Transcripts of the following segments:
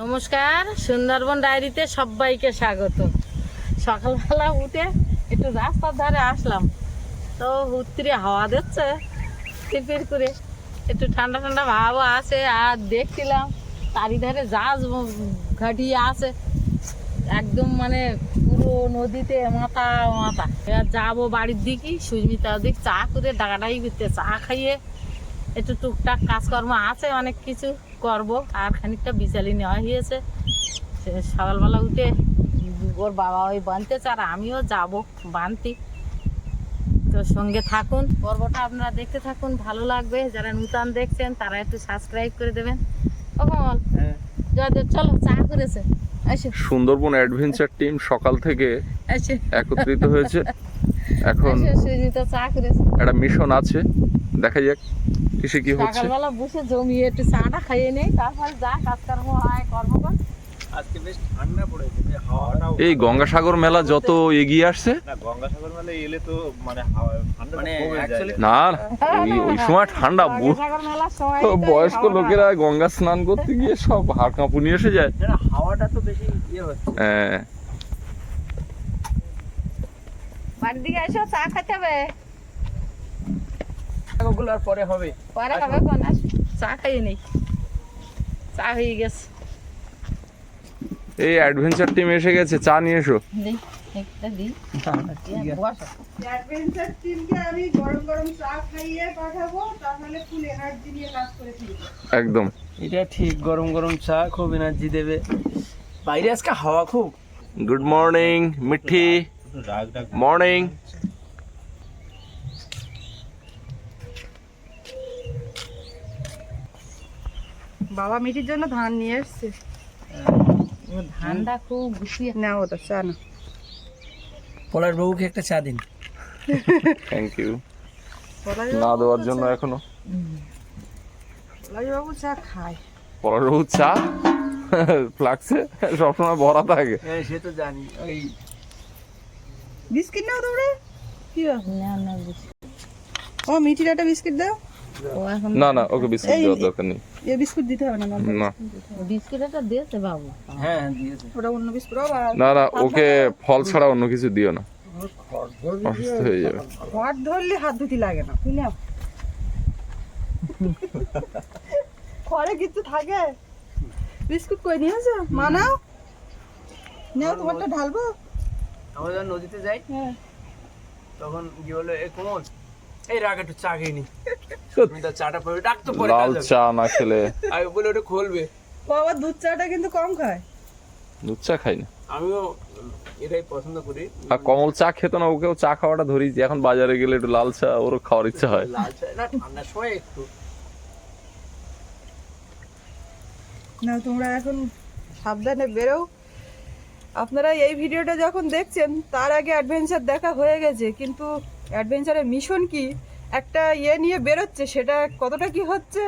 নমস্কার, সুন্দরবন ডায়েরিতে সবাইকে স্বাগত। সকালবেলা উঠে একটু রাস্তার ধারে আসলাম। তো উত্তরে হাওয়া দিচ্ছে ফিরফির করে। একটু ঠান্ডা ঠান্ডা ভাবও আছে, আর দেখছিলাম তারি ধারে জাহাজ ঘাটিয়ে আছে। একদম মানে পুরো নদীতে মাথা মাথা। এবার যাব বাড়ির দিকে সুস্মিতা দিক চা করে ডাকাডাকি করতে, চা খাইয়ে একটু টুকটাক কাজকর্ম আছে অনেক কিছু করব। আর খানিকটা বিচালি নেওয়া হয়েছে। সকালবেলা উঠে ওর বাবা ওই বানতেছে আর আমিও যাব বানতি। তো সঙ্গে থাকুন পর্বটা আপনারা দেখতে থাকুন ভালো লাগবে। যারা নূতন দেখছেন তারা একটু সাবস্ক্রাইব করে দেবেন। কমল জয়দেব চলো চা করেছে। সুন্দরবন অ্যাডভেঞ্চার টিম সকাল থেকে একত্রিত হয়েছে। এখন আসে চা করেছে। একটা মিশন আছে। দেখা যাক। কিসে কি হচ্ছে? সকালবেলা বসে জমিয়ে একটু চাটা খাইয়ে নেই তারপরে যা কাজকর্ম হয় কর্ম কর। আজকে বেশ ঠান্ডা পড়েছে হাওয়াটাও এই গঙ্গাসাগর মেলা যত এগিয়ে আসছে? না গঙ্গাসাগর মেলায় এলে তো মানে ঠান্ডা মানে না ওই সময় ঠান্ডা বয়স্ক লোকেরা গঙ্গা স্নান করতে গিয়ে সব হাড় কাঁপুনি এসে যায়। হাওয়াটা তো বেশি ইয়ে হচ্ছে। হ্যাঁ। বাড়ির দিকে এসো চা খেতে হবে। পরে হবে। পরে কোন চা নেই। চা হয়ে গেছে। এই অ্যাডভেঞ্চার টিম এসে গেছে চা নিয়ে এসো। দিই একটা দিই। বসো। অ্যাডভেঞ্চার টিমকে আমি গরম গরম চা খাইয়ে পাঠাবো তাহলে ফুল এনার্জি নিয়ে কাজ করে একদম। এটা ঠিক গরম গরম চা খুব এনার্জি দেবে। বাইরে আজকে হাওয়া খুব। Good morning Mithi. মর্নিং বাবা মিঠির জন্য ধান নিয়ে এসছে। ও ধানটা খুব গুছিয়ে। না ওটা চা না পলার বাবুকে একটা চা দিন। থ্যাংক ইউ না দেওয়ার জন্য এখনও। বাবু চা খায়। পরের চা? ফ্লাক্সে সবসময় ভরা থাকে। হ্যাঁ সে তো জানি ওই বিস্কিট নাও তোমরা। কি না না গুছিয়ে। ও মিঠির একটা বিস্কিট দাও। না না ওকে বিস্কুট দেওয়ার দরকার নেই। এ বিস্কুট দিতে হবে না না। বিস্কুট একটা দিয়েছে বাবু। হ্যাঁ দিয়েছে। ওটা অন্য বিস্কুট। না না ওকে ফল ছাড়া অন্য কিছু দিও না। অসুস্থ হয়ে যাবে। হাত ধরলে হাত ধুতি লাগে না তুই নাও ঘরে কিছু থাকে? বিস্কুট কই নিয়েছো? মানাও। নাও তোমারটা ঢালবো। আমরা যখন নদীতে যাই হ্যাঁ। তখন কি বলে এ কোমল? এই রাগ একটু চা খেয়ে নি। সত্যি। তুমি তার চাটা পরে ডাক পরে লাল চা না খেলে। আমি বলে ওটা খুলবে। ও দুধ চাটা কিন্তু কম খায়। দুধ চা খাই না। আমিও এটাই পছন্দ করি। আর কমল চা খেত না ওকেও চা খাওয়াটা ধরিয়েছি। এখন বাজারে গেলে একটু লাল চা ওরও খাওয়ার ইচ্ছা হয়। লাল চা? না ঠান্ডার সময় একটু। না তোমরা এখন সাবধানে বেরো। আপনারা এই ভিডিওটা যখন দেখছেন তার আগে অ্যাডভেঞ্চার দেখা হয়ে গেছে। কিন্তু অ্যাডভেঞ্চারের মিশন কি? একটা ইয়ে নিয়ে বেরোচ্ছে সেটা কতটা কি হচ্ছে?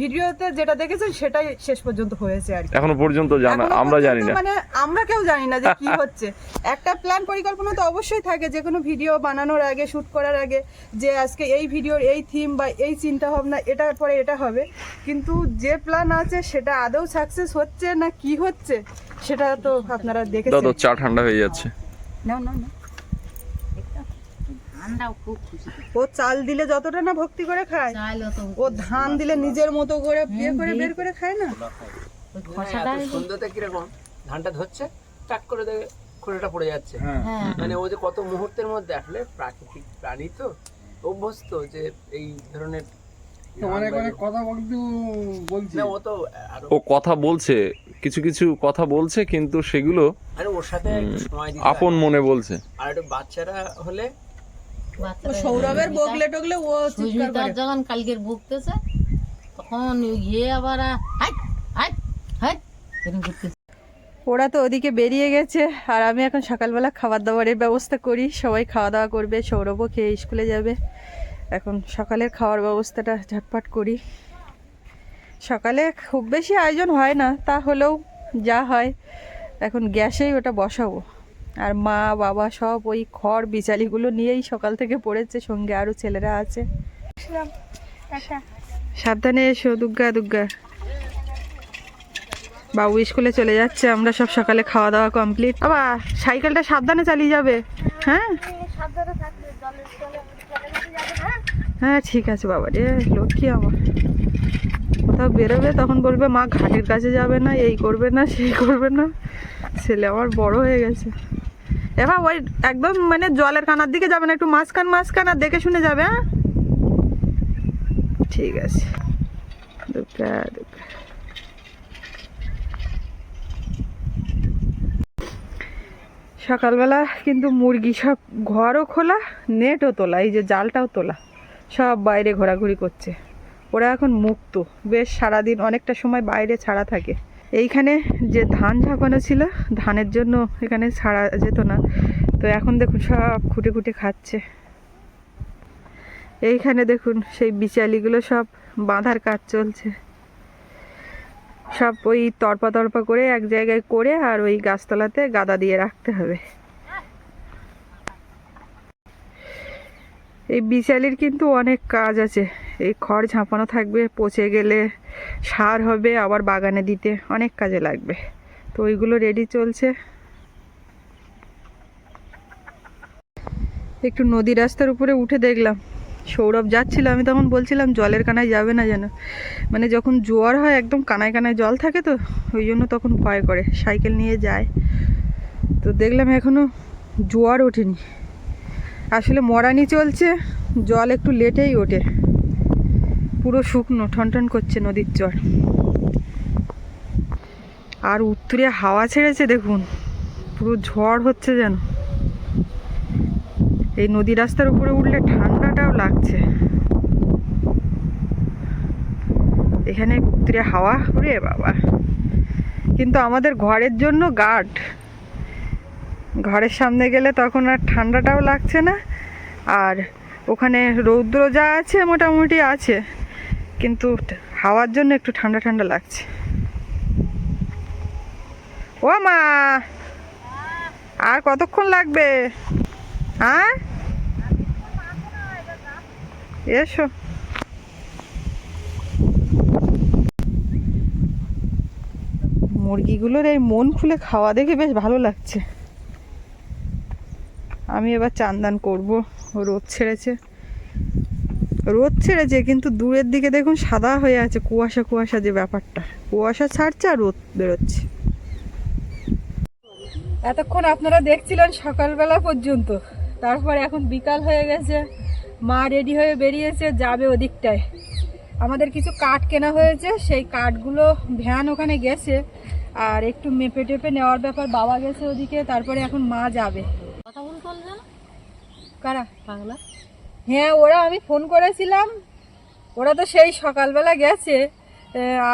ভিডিওতে যেটা দেখেছেন সেটাই শেষ পর্যন্ত হয়েছে আর এখনও পর্যন্ত জানা আমরা জানি না। মানে আমরা কেউ জানি না যে কি হচ্ছে। একটা প্ল্যান পরিকল্পনা তো অবশ্যই থাকে যে কোনো ভিডিও বানানোর আগে শুট করার আগে যে আজকে এই ভিডিওর এই থিম বা এই চিন্তা ভাবনা এটার পরে এটা হবে। কিন্তু যে প্ল্যান আছে সেটা আদৌ সাকসেস হচ্ছে না কি হচ্ছে সেটা তো আপনারা দেখেছেন। দাদা চা ঠান্ডা হয়ে যাচ্ছে। না না না ও চাল দিলে যতটা না ভক্তি করে খায় ও ধান দিলে নিজের মতো করে বিয়ে করে বের করে খায় না? হ্যাঁ, কীরকম? ধানটা ধরছে টাক করে খোলাটা পড়ে যাচ্ছে। হ্যাঁ। মানে ও যে কত মুহূর্তের মধ্যে আসলে প্রাকৃতিক প্রাণী তো অভ্যস্ত যে এই ধরনের ও তো আরও ও কথা বলছে কিছু কিছু কথা বলছে কিন্তু সেগুলো ওর সাথে একটু সময় দিতে আপন মনে বলছে। আর একটু বাচ্চারা হলে সৌরভের বগলে টগলে ও সুস্মিতার যখন কালকের ভুগতেছে। তখন গিয়ে আবার হাই হাই হাই এরকম করতেছে। ওরা তো ওদিকে বেরিয়ে গেছে আর আমি এখন সকালবেলা খাবার দাবারের ব্যবস্থা করি। সবাই খাওয়া দাওয়া করবে সৌরভও খেয়ে স্কুলে যাবে। এখন সকালের খাওয়ার ব্যবস্থাটা ঝটপট করি। সকালে খুব বেশি আয়োজন হয় না তা হলেও যা হয়। এখন গ্যাসেই ওটা বসাবো। আর মা বাবা সব ওই খড় বিচালিগুলো নিয়েই সকাল থেকে পড়েছে সঙ্গে আরও ছেলেরা আছে। সাবধানে এসো দুর্গা দুর্গা বাবু স্কুলে চলে যাচ্ছে আমরা সব সকালে খাওয়া দাওয়া কমপ্লিট বাবা সাইকেলটা সাবধানে চালিয়ে যাবে হ্যাঁ? হ্যাঁ ঠিক আছে বাবা রে লক্ষ্মী আমার। কোথাও বেরোবে তখন বলবে মা ঘাটের কাছে যাবে না এই করবে না সেই করবে না। ছেলে আমার বড় হয়ে গেছে। এবার ওই একদম মানে জলের কানার দিকে যাবে না, একটু মাঝখান মাঝখান আর দেখে শুনে যাবে হ্যাঁ? ঠিক আছে। সকালবেলা কিন্তু মুরগি সব ঘরও খোলা নেটও তোলা, এই যে জালটাও তোলা, সব বাইরে ঘোরাঘুরি করছে। ওরা এখন মুক্ত, বেশ সারাদিন অনেকটা সময় বাইরে ছাড়া থাকে। এইখানে যে ধান ঝাপানো ছিল, ধানের জন্য এখানে ছাড়া যেত না। তো এখন দেখুন সব খুঁটে খুঁটে খাচ্ছে। এইখানে দেখুন সেই বিচালিগুলো সব বাঁধার কাজ চলছে। সব ওই তরপা তরপা করে এক জায়গায় করে আর ওই গাছতলাতে গাদা দিয়ে রাখতে হবে। এই বিচালির কিন্তু অনেক কাজ আছে। এই খড় ঝাঁপানো থাকবে, পচে গেলে সার হবে, আবার বাগানে দিতে অনেক কাজে লাগবে। তো ওইগুলো রেডি চলছে। একটু নদী রাস্তার উপরে উঠে দেখলাম। সৌরভ যাচ্ছিল, আমি তখন বলছিলাম, জলের কানায় যাবে না যেন। মানে যখন জোয়ার হয়, একদম কানায় কানায় জল থাকে তো, ওই জন্য তখন ভয় করে, সাইকেল নিয়ে যায়। তো দেখলাম এখনও জোয়ার ওঠেনি। আসলে মরানি চলছে, জল একটু লেটেই ওঠে। পুরো শুকনো, ঠনঠন করছে নদীর চর আর উত্তরে হাওয়া ছেড়েছে দেখুন, পুরো ঝড় হচ্ছে যেন। এই নদী রাস্তার উপরে উঠলে ঠান্ডাটাও লাগছে। এখানে উত্তরে হাওয়া রে বাবা। কিন্তু আমাদের ঘরের জন্য গার্ড ঘরের সামনে গেলে তখন আর ঠান্ডাটাও লাগছে না। আর ওখানে রৌদ্র যা আছে, মোটামুটি আছে। কিন্তু হাওয়ার জন্য একটু ঠান্ডা ঠান্ডা লাগছে। ও মা! আর কতক্ষণ লাগবে? হ্যাঁ এসো। মুরগিগুলোর এই মন খুলে খাওয়া দেখে বেশ ভালো লাগছে। আমি এবার চান্দান করব। রোদ ছেড়েছে। রোদ ছেড়েছে কিন্তু দূরের দিকে দেখুন সাদা হয়ে আছে কুয়াশা কুয়াশা যে ব্যাপারটা। কুয়াশা ছাড়ছে আর রোদ বেরোচ্ছে। এতক্ষণ আপনারা দেখছিলেন সকালবেলা পর্যন্ত। তারপর এখন বিকাল হয়ে গেছে। মা রেডি হয়ে বেরিয়েছে যাবে ওদিকটায়। আমাদের কিছু কাঠ কেনা হয়েছে সেই কাঠগুলো ভ্যান ওখানে গেছে। আর একটু মেপে টেপে নেওয়ার ব্যাপার বাবা গেছে ওদিকে তারপরে এখন মা যাবে। কথা বলতে না? কারা? পাগলা হ্যাঁ ওরা আমি ফোন করেছিলাম। ওরা তো সেই সকালবেলা গেছে।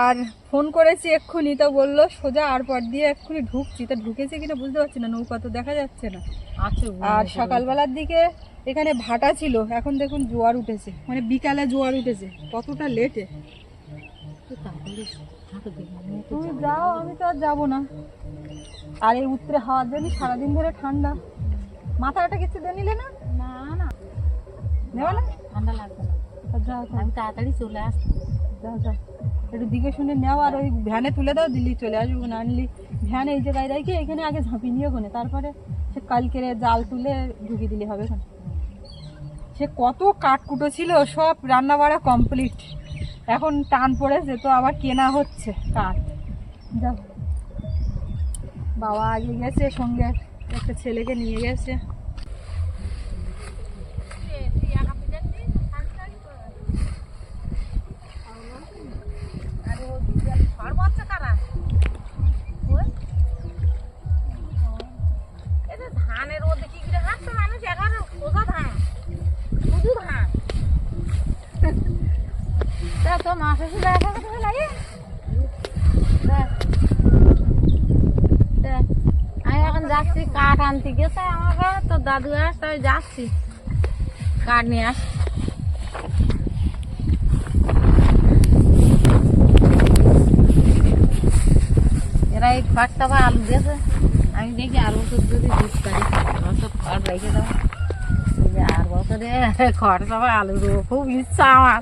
আর ফোন করেছি এক্ষুনি তো বলল সোজা আর পর দিয়ে এক্ষুনি ঢুকছি। তা ঢুকেছে কিনা বুঝতে পারছি না নৌকা তো দেখা যাচ্ছে না। আর সকালবেলার দিকে এখানে ভাটা ছিল এখন দেখুন জোয়ার উঠেছে। মানে বিকালে জোয়ার উঠেছে কতটা লেটে তুমি যাও আমি তো আর যাব না। আর এই উত্তরে হাওয়ার জন্য সারাদিন ধরে ঠান্ডা। মাথাটা কিছু দিয়ে নিলে না? নেবে না ঠান্ডা লাগবে না যাও আমি তাড়াতাড়ি চলে আসব যাও যাও। একটু দিকে শুনে নেও আর ওই ভ্যানে তুলে দাও দিল্লি চলে আসব। না আনলি ভ্যান এই জায়গায় রেখে এখানে আগে ঝাঁপি নিয়ে তারপরে সে কালকের জাল তুলে ঢুকিয়ে দিলে হবে সে কত কাঠকুটো ছিল সব রান্না বাড়া কমপ্লিট এখন টান পড়েছে তো আবার কেনা হচ্ছে কাঠ। যাও। বাবা আগে গেছে সঙ্গে একটা ছেলেকে নিয়ে গেছে। আমাকে তো দাদু আসতে আমি যাচ্ছি। কাঠ নিয়ে আস। এরা এই খড়টা বা আলু দিয়েছে। আমি দেখি আর বছর যদি দিতে পারি। বছর খড় রেখে দেবো আর বছরে খড়টা বা আলু দেবো। খুব ইচ্ছা আমার।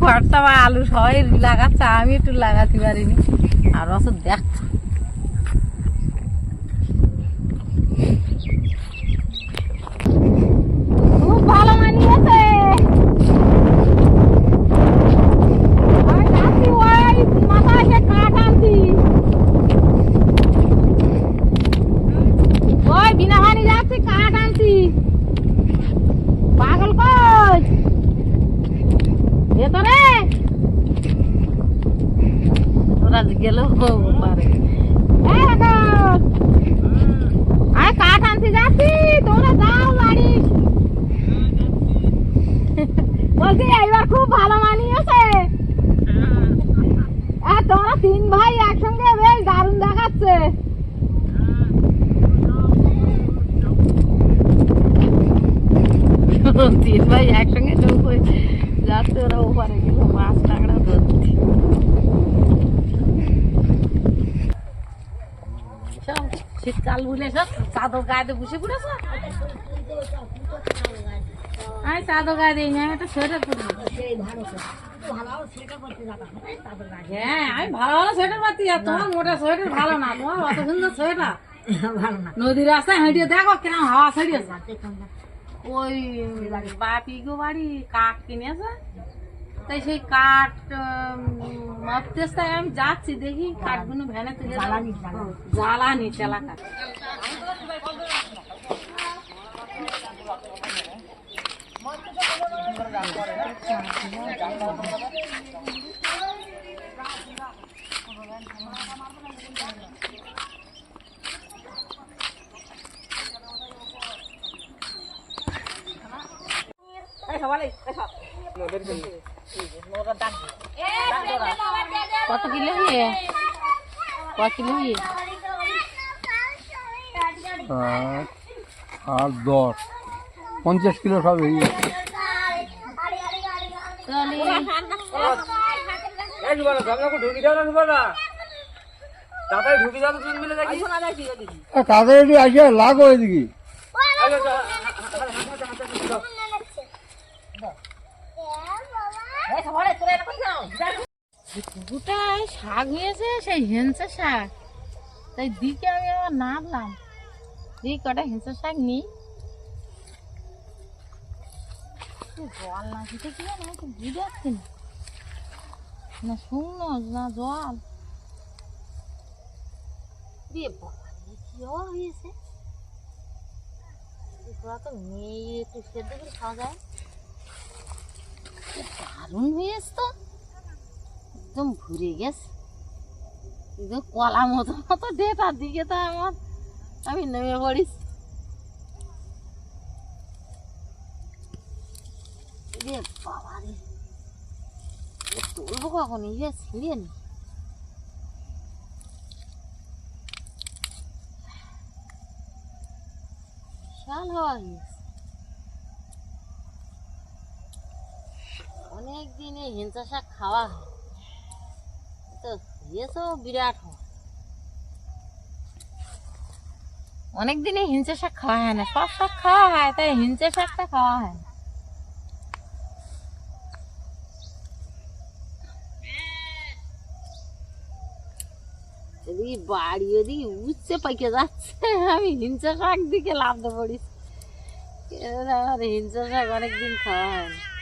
খড়টা বা আলু সবাই লাগাচ্ছে, আমি একটু লাগাতে পারিনি। আর বছর দেখছ ভালো মানিয়েছে আর তোমরা তিন ভাই একসঙ্গে বেশ দারুণ দেখাচ্ছে তিন ভাই একসঙ্গে নৌকো যাচ্ছে ওরা ওপারে গেল মাছ টাকড়া ধরতে সব শীতকাল বুঝলে সব? চাদর গায়ে বসে পড়েছ? আমি চাদর গায়ে দিই আমি একটা সোয়েটার পরবো। হ্যাঁ আমি ভালো ভালো সোয়েটার পাচ্ছি আর তোমার মোটা সোয়েটার ভালো না, তোমার অত সুন্দর সোয়েটার নদীর রাস্তায় হেঁটে দেখো কেমন হাওয়া ছাড়িয়েছে। ওই বাপি গো বাড়ি কাঠ কিনেছে? তাই সেই কাঠ মাপতেছে আমি যাচ্ছি দেখি কাঠগুলো ভ্যানে তুলে জ্বালানি জ্বালানি তেলা কাঠ কত কিলো হয়ে কত কিলো হয়ে আট দশ। পঞ্চাশ কিলো সব হয়ে তাদের আসে লাগ ওইদিকে পুকুরটায় শাক হয়েছে সেই হেঁচে শাক। তাই দিকে আমি আবার নামলাম। দিক, কটা হেঁচে শাক নিই। জল না খেতে কি আমি তো বুঝতে পারছি না। না শুকনো না জল। দিয়ে বাবা কি হয়েছে? এগুলো তো মেয়ে, একটু সেদ্ধ করে খাওয়া যায়। দারুণ হয়েছে তো। একদম ভরে গেছে। একদম কলা মতো মতো দে তার দিকে তো আমার, আমি নেমে পড়িস বাবা রে। তুলবো কখন? ইয়ে ছিঁড়ে নি। বিশাল হওয়া গেছে অনেক দিনে হিংসা শাক খাওয়া হয়। তো এসব বিরাট হয়। অনেক দিনে হিংসা শাক খাওয়া হয় না। সব শাক খাওয়া হয়, তাই হিংসা শাকটা খাওয়া হয় না। এদিকে বাড়ি ওদিকে উচ্ছে পাইকে যাচ্ছে, আমি হিংসা শাক দিকে লাভতে পড়িস এবার আমার হিংসা শাক অনেকদিন খাওয়া হয় না।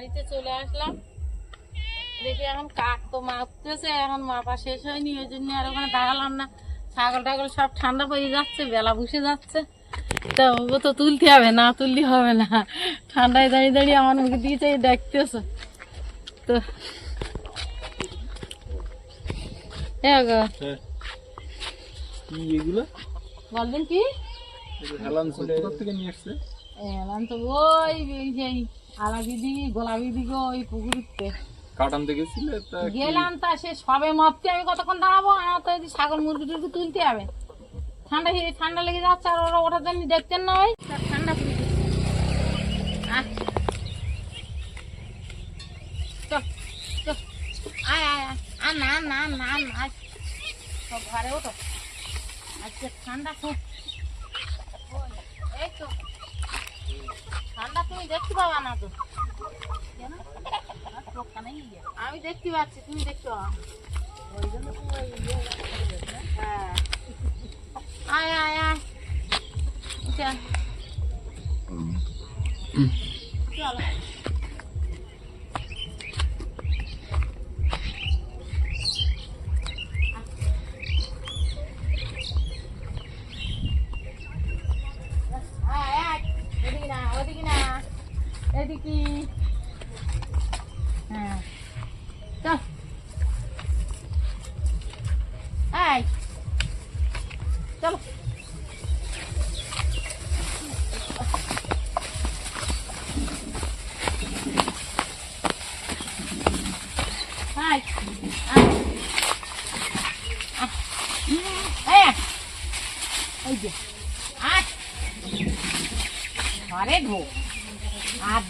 বাড়িতে চলে আসলাম। দেখি এখন কাক তো মাপতেছে এখন মাপা শেষ হয়নি ওই জন্য আর ওখানে দাঁড়ালাম না। ছাগল টাগল সব ঠান্ডা পড়ে যাচ্ছে বেলা বসে যাচ্ছে। তো ও তো তুলতে হবে না তুললে হবে না। ঠান্ডায় দাঁড়িয়ে দাঁড়িয়ে আমার মুখে দিয়েছে দেখতেছে। তো এগুলো? বলবেন কি? হেলান তো ওই এই গোলাপি ওই পুকুরতে। কাঠ গেছিলে গেলাম তা সে সবে মাপতে আমি কতক্ষণ দাঁড়াবো? আমার তো ছাগল মুরগি টুরগি তুলতে হবে। ঠান্ডা ঠান্ডা লেগে যাচ্ছে আর ওরা ওঠার জন্য দেখতেন না ওই। ঠান্ডা আয়। আয় আয়। না না না না। ঘরে ওঠো। আজকে ঠান্ডা। খুব এই তো। ঠান্ডা তুমি দেখতে পাবা না তো। আমি দেখতে পাচ্ছি তুমি দেখতে পাবা। হ্যাঁ। আয় আয় আয়। চল চলো। ওদিকে না এদিকে। হ্যাঁ। চল।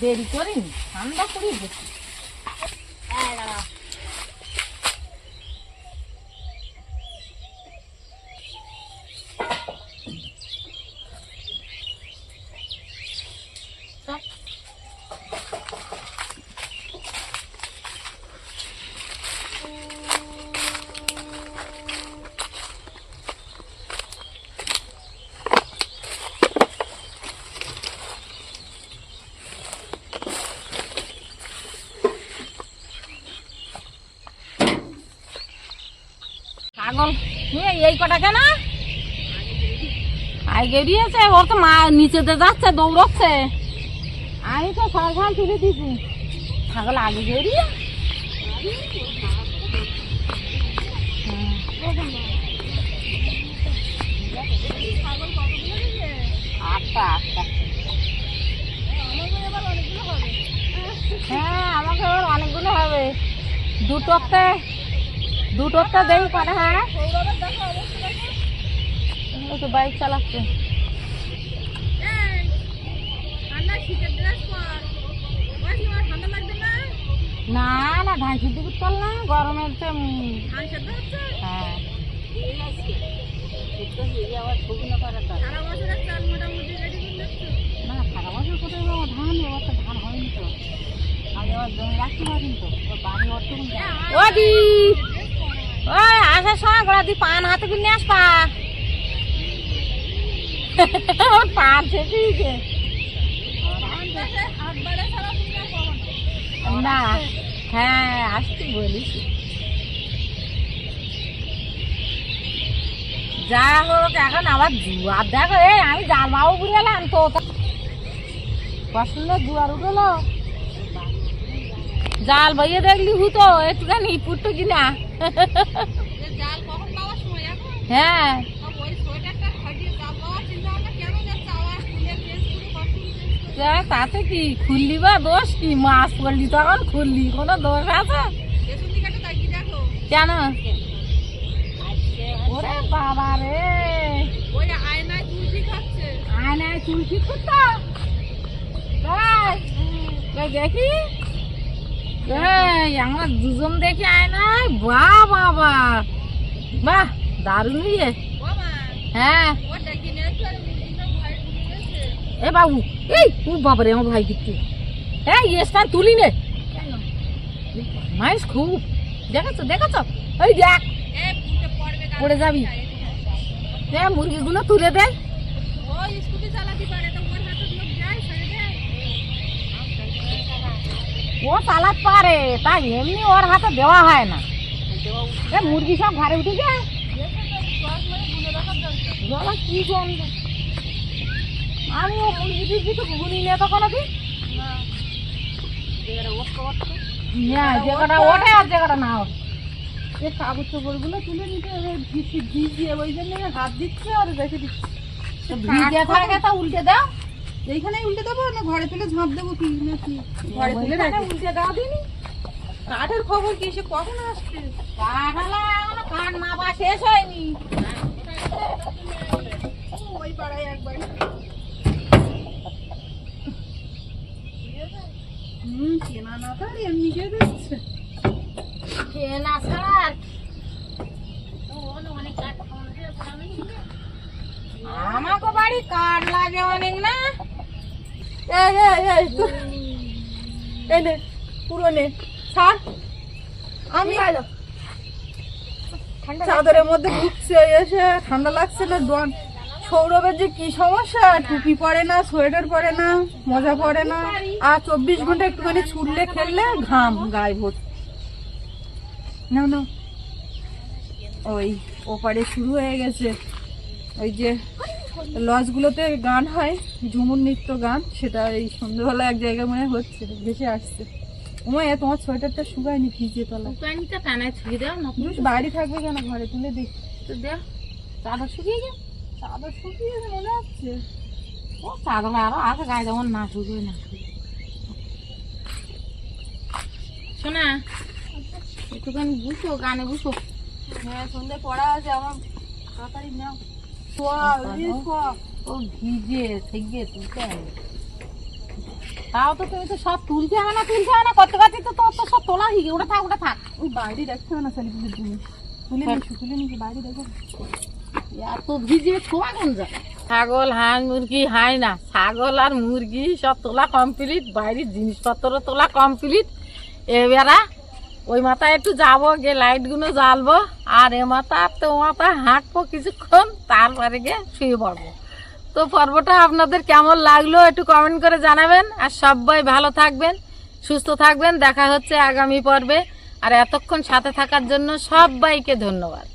দেরি করিনি ঠান্ডা করি গেছি এই দাঁড়াও। চল। ছাগল নিয়ে এই কটা কেন? আই গেরিয়েছে ওর তো মা নিচেতে যাচ্ছে দৌড়চ্ছে। আমি তো সরকার তুলে দিছি। ছাগল আগে আটটা আটটা। হ্যাঁ আমাকে ওর অনেকগুলো হবে। দুটোতে দুটোতে দেই কটা হ্যাঁ? ও তো বাইক চালাচ্ছে না না ধান সিদ্ধ করতে না গরমের তো হ্যাঁ না সারা বছর কোথায় পাবো ধান এবার তো ধান হয়নি তো আমি আবার জমি রাখতে পারিনি তো বাড়ি অর্থ ও ওই আসার সময় গোড়া দি পান হাতে কিনে আসবা পান শেষে না হ্যাঁ আসতে বলিস। যা হোক এখন আবার জুয়ার দেখো এই আমি জাল মাও বুঝলাম তো। পছন্দ জুয়ার উঠল। জাল বইয়ে দেখলি হুতো একটুখানি পুট্টো কিনা। হ্যাঁ। তাতে কি খুললি বা দোষ? কি মাছ পড়লি তখন? খুললি কোনো দোষ আছে? কেন? ওরে বাবা রে। আয়নায় চুল ঠিক করতো দেখি। এই, আমরা দুজন দেখি আয়নায়? বাহ বাবা বাহ। দারুণ হ্যাঁ। এ বাবু, এই, ও বাবা রে আমার ভাই কিন্তু এই স্টার তুলি নে। মাইস খুব। দেখাচ্ছ দেখাচ্ছ? ওই দেখ। পড়ে যাবি। এ, মুরগিগুলো তুলে দে। ও চালাত পারে, তাই এমনি ওর হাতে দেওয়া হয় না। মুরগি সব ঘরে উঠে যায় কি গন্ধ? আমি ও মুরগি টুরগি তো গুনি নিয়ে তো। কোনোদিন না যে ওঠে আর যে না ওঠে এই কাগজ চোপড়গুলো তুলে নিতে ভিজি ভিজিয়ে ওই জন্য হাত দিচ্ছে আর রেখে দিচ্ছে। ভিজে থাকে তো উল্টে দাও। এইখানেই উল্টে দেবো না ঘরে তুলে ঝাঁপ দেবো কি না কি? ঘরে তুলে উল্টে দাও দিনি কাঠের খবর কি সে কখন আসছে? কাঠ হলো এখনও কাঠ মাপা শেষ হয়নি। ওই পাড়ায় একবার। হুম চেনা না তার এমনি কে দিচ্ছে। কেনা ছাড়। আমাকে বাড়ি কাঠ লাগে অনেক না? এই এই এই তুই এই নে পুরো নে। ছাড়। আমি চাদরের মধ্যে এসে ঠান্ডা লাগছে না ডন সৌরভের যে কি সমস্যা? টুপি পরে না সোয়েটার পরে না মজা পরে না। আর চব্বিশ ঘণ্টা একটুখানি ছুটলে খেললে ঘাম গায়ে ভর্তি। না না ওই ওপারে শুরু হয়ে গেছে। ওই যে লজগুলোতে গান হয় ঝুমুর নৃত্য গান সেটা এই সন্ধ্যেবেলা এক জায়গায় মনে হয় হচ্ছে ভেসে আসছে। ওমা এ তোমার সোয়েটারটা শুকায়নি ভিজে তলা টানায় ছুঁয়ে দাও না বাইরে থাকবে কেন? ঘরে তুলে দিই তো চাদর শুকিয়ে গেছে। চাদর শুকিয়ে মনে হচ্ছে ও চাদর আরও আছে গায়ে যেমন না শুকিয়ে না। শোনা একটুখানি বুঝো গানে বুঝো হ্যাঁ সন্ধ্যে পড়া আছে আমার তাড়াতাড়ি নাও। শোয়া এই শোয়া ও ভিজে থেকে তুলতে হবে। তাও তো তুমি তো সব তুলতে হবে না তুলতে হবে না করতে করতে তো তোর তো সব তোলা হয়ে গেছে। ওটা থাক ওটা থাক। ওই বাইরে দেখতে হবে না তুলে। নিচ্ছি তুলে নিচ্ছি বাইরে দেখো। এত ভিজে যায় ছাগল, হাঁস, মুরগি হাই না। ছাগল আর মুরগি সব তোলা কমপ্লিট বাইরের জিনিসপত্র তোলা কমপ্লিট এবারা ওই মাথায় একটু যাব, গিয়ে লাইটগুলো জ্বালবো, আর এ মাথা তো মাথা হাঁটবো কিছুক্ষণ, তারপরে গিয়ে শুয়ে পড়ব। তো পর্বটা আপনাদের কেমন লাগল একটু কমেন্ট করে জানাবেন, আর সবাই ভালো থাকবেন, সুস্থ থাকবেন, দেখা হচ্ছে আগামী পর্বে। আর এতক্ষণ সাথে থাকার জন্য সবাইকে ধন্যবাদ।